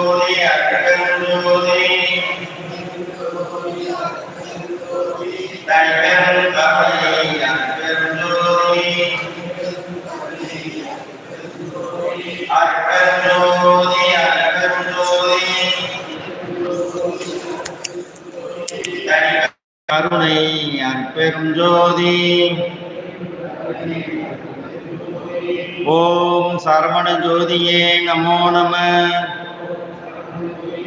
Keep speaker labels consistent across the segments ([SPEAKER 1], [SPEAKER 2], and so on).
[SPEAKER 1] அர்க்கஞ்சோதி அர்க்கஞ்சோதி தனிப்பெரும் கருணை அர்க்கஞ்சோதி அர்க்கஞ்சோதி அர்க்கஞ்சோதி தனிப்பெரும் கருணை அற்பெரும் ஜோதி. ஓம் சரவண ஜோதியே நமோ நம.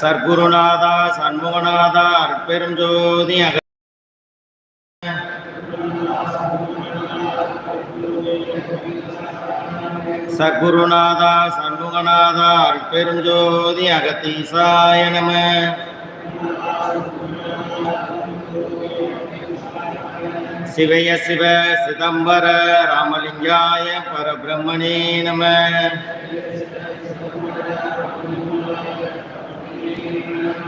[SPEAKER 1] சர்க்குருநாதா சண்முகநாதா அற்பெரும் ஜோதி அக சர்க்குருநாதா சண்முகநாதா அற்பெரும் ஜோதி அகத்தீசாய நம. சிவய சிவ சிதம்பர ராமலிங்காய பரபிரம்மணே நம.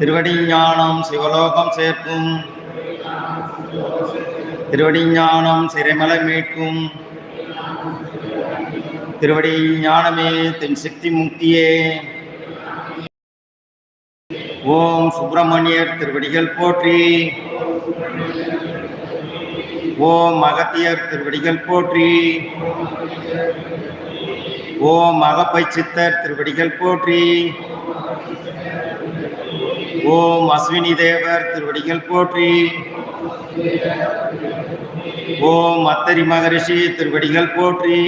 [SPEAKER 1] திருவடிஞானம் சிவலோகம் சேர்க்கும். திருவடிஞானம் சிறைமலை மீட்கும். திருவடி ஞானமே தென் சக்தி முக்தியே. ஓம் சுப்பிரமணியர் திருவடிகள் போற்றி. ஓம் அகத்தியர் திருவடிகள் போற்றி. ஓம் அகப்பை சித்தர் திருவடிகள் போற்றி. ஓம் அஸ்வினி தேவர் திருவடிகள் போற்றி. ஓம் அத்தரி மகரிஷி திருவடிகள் போற்றி.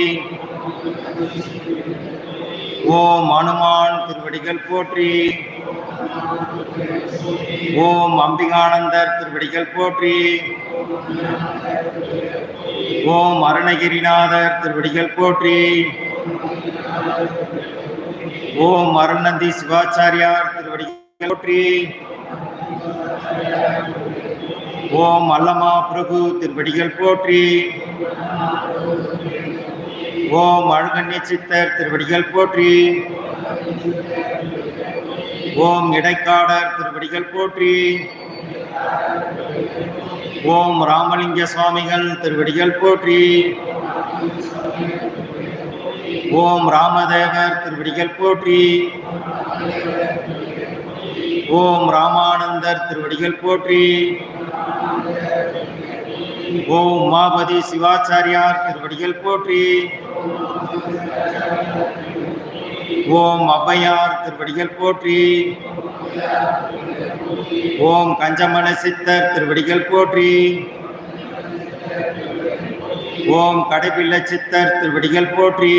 [SPEAKER 1] ஓம் அனுமான் திருவடிகள் போற்றி. ஓம் அம்பிகானந்தர் திருவடிகள் போற்றி. ஓம் அருணகிரிநாதர் திருவடிகள் போற்றி. ஓம் அருணந்தி சிவாச்சாரியார் திருவடிகள் போற்றி. ஓம் அல்லமா பிரபு திருவடிகள் போற்றி. ஓம் அழுகண்ணி சித்தர் திருவடிகள் போற்றி. ஓம் இடைக்காடர் திருவடிகள் போற்றி. ஓம் ராமலிங்க சுவாமிகள் திருவடிகள் போற்றி. ஓம் ராமதேவர் திருவடிகள் போற்றி. ஓம் ராமானந்தர் திருவடிகள் போற்றி. ஓம் உமாபதி சிவாச்சாரியார் திருவடிகள் போற்றி. ஓம் ஔவையார் திருவடிகள் போற்றி. ஓம் கஞ்சமண சித்தர் திருவடிகள் போற்றி. ஓம் கடைபில்ல சித்தர் திருவடிகள் போற்றி.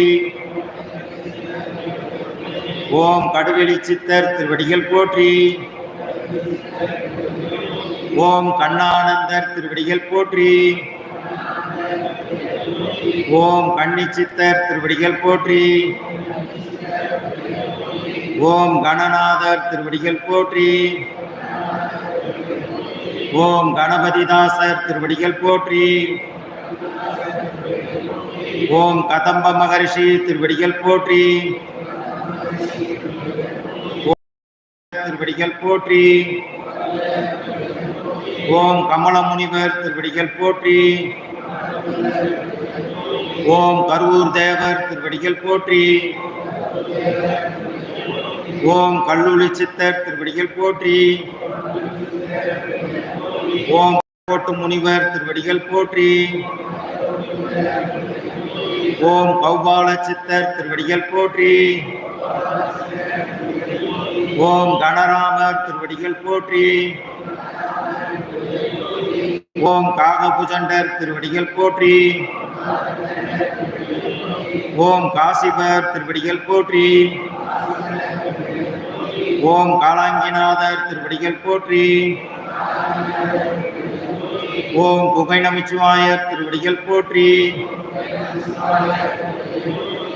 [SPEAKER 1] ஓம் கடுவெளி சித்தர் திருவடிகள் போற்றி. ஓம் கண்ணானந்தர் திருவடிகள் போற்றி. ஓம் கண்ணி சித்தர் திருவடிகள் போற்றி. ஓம் கணநாதர் திருவடிகள் போற்றி. ஓம் கணபதிதாசர் திருவடிகள் போற்றி. ஓம் கதம்ப மகரிஷி திருவடிகள் போற்றி. ஓம் போற்றி. ஓம் கமல முனிவர் திருப்படிகள் போற்றி. ஓம் கருவூர் தேவர் திருவடிகள் போற்றி. ஓம் கல்லூரி சித்தர் திருவடிகள் போற்றி. ஓம் கோட்டு முனிவர் திருவடிகள் போற்றி. ஓம் கௌபால சித்தர் திருவடிகள் போற்றி. ஓம் கணராமர் திருவடிகள் போற்றி. ஓம் காகபுஜண்டர் திருவடிகள் போற்றி. ஓம் காசிபர் திருவடிகள் போற்றி. ஓம் காலாங்கிநாதர் திருவடிகள் போற்றி. ஓம் குகை நமச்சிவாயர் திருவடிகள் போற்றி.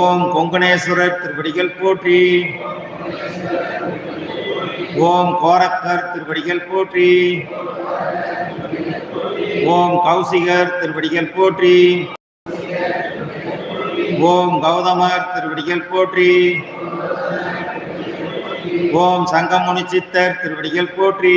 [SPEAKER 1] ஓம் கொங்கணேஸ்வரர் திருவடிகள் போற்றி. ஓம் கோரக்கர் திருவடிகள் போற்றி. ஓம் கௌசிகர் திருவடிகள் போற்றி. ஓம் கௌதமர் திருவடிகள் போற்றி. ஓம் சங்கமுனி சித்தர் திருவடிகள் போற்றி.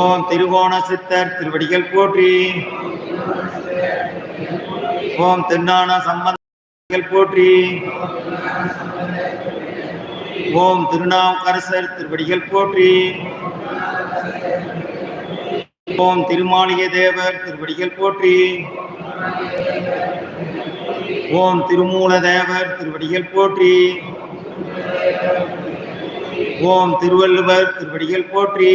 [SPEAKER 1] ஓம் திருவோண சித்தர் திருவடிகள் போற்றி. ஓம் திருஞான சம்பந்தங்கள் போற்றி. ஓம் திருநாவுக்கரசர் திருவடிகள் போற்றி. ஓம் திருமாளிகை தேவர் திருவடிகள் போற்றி. ஓம் திருமூல தேவர் திருவடிகள் போற்றி. ஓம் திருவள்ளுவர் திருவடிகள் போற்றி.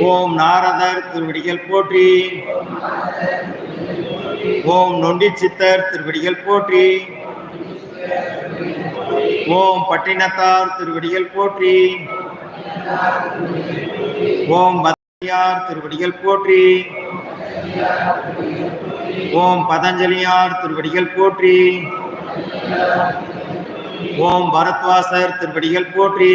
[SPEAKER 1] ஓம் நாரதர் திருவடிகள் போற்றி. ஓம் நொண்டி சித்தர் திருவடிகள் போற்றி. ஓம் பட்டினத்தார் திருவடிகள் போற்றி. ஓம் பத்ரியார் திருவடிகள் போற்றி. ஓம் பதஞ்சலியார் திருவடிகள் போற்றி. ஓம் பரத்வாசர் திருவடிகள் போற்றி.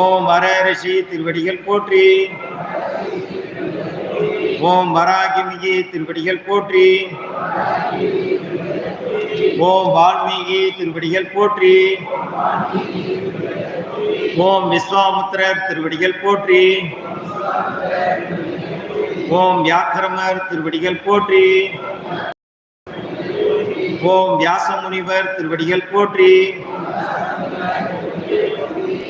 [SPEAKER 1] ஓம் வர ரிஷி திருவடிகள் போற்றி. ஓம் வராகிமிகி திருவடிகள் போற்றி. ஓம் வால்மீகி திருவடிகள் போற்றி. ஓம் விஸ்வாமுத்திரர் திருவடிகள் போற்றி. ஓம் வியாக்கிரமர் திருவடிகள் போற்றி. ஓம் வியாசமுனிவர் திருவடிகள் போற்றி.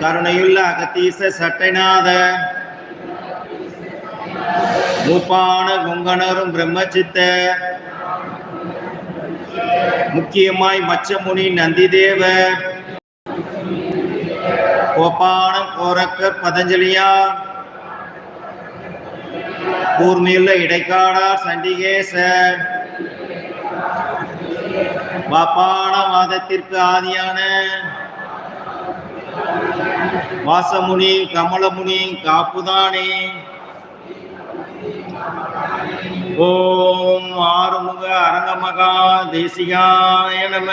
[SPEAKER 1] கருணையுள்ள அகத்தீச சட்டைநாத. மூப்பான குங்கணரும் பிரம்மச்சித்த. முக்கியமாய் மச்சமுனி நந்திதேவ. கோபானம் கோரக்க பதஞ்சலியா. கூர்மையுள்ள இடைக்காடா சண்டிகேச. வாப்பான வாதத்திற்கு ஆதியான. வாசமுனி கமலமுனி காப்புதானே. ஓம் ஆறுமுக அரங்கமகா தேசிகாய நம.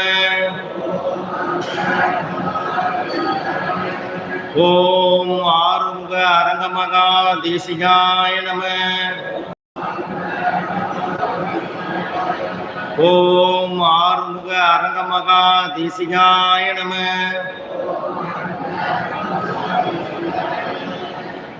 [SPEAKER 1] ஓம் ஆறுமுக அரங்கமகா தேசிகாய நம. ஓம் ஆறுமுக அரங்கமகா தேசிகாய நம.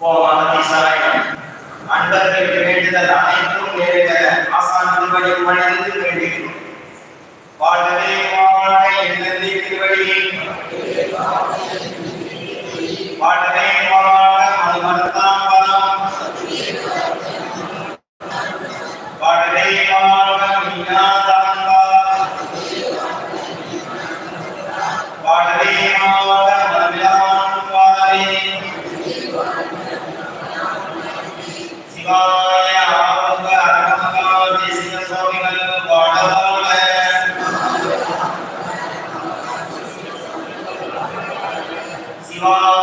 [SPEAKER 1] போமாதிசாயம் அன்பர்கள் வேண்டுதல் அனைத்தும் நிறைவேற ஆசான் திருவடி வணங்கி வேண்டுகிறோம் வாழ்வே வாழ்க என்னந்தி திருவடி வாழ்கவே வாழ்க மனுமர்த்தாம் சிவாய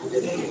[SPEAKER 1] அண்ணன்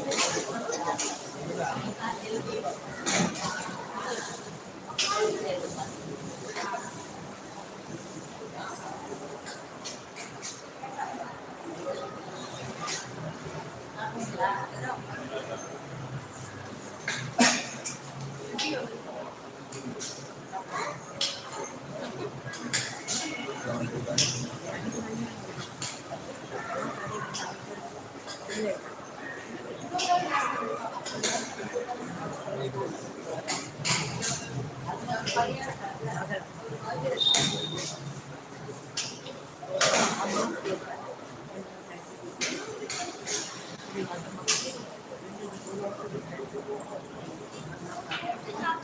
[SPEAKER 1] Thank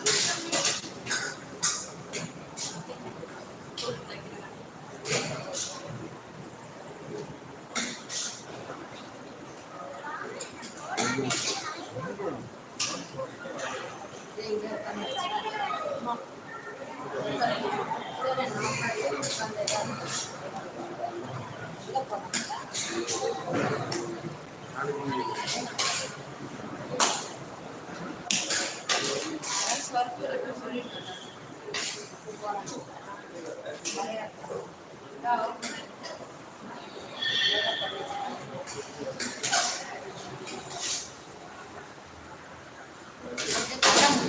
[SPEAKER 2] you.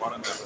[SPEAKER 2] bottom down.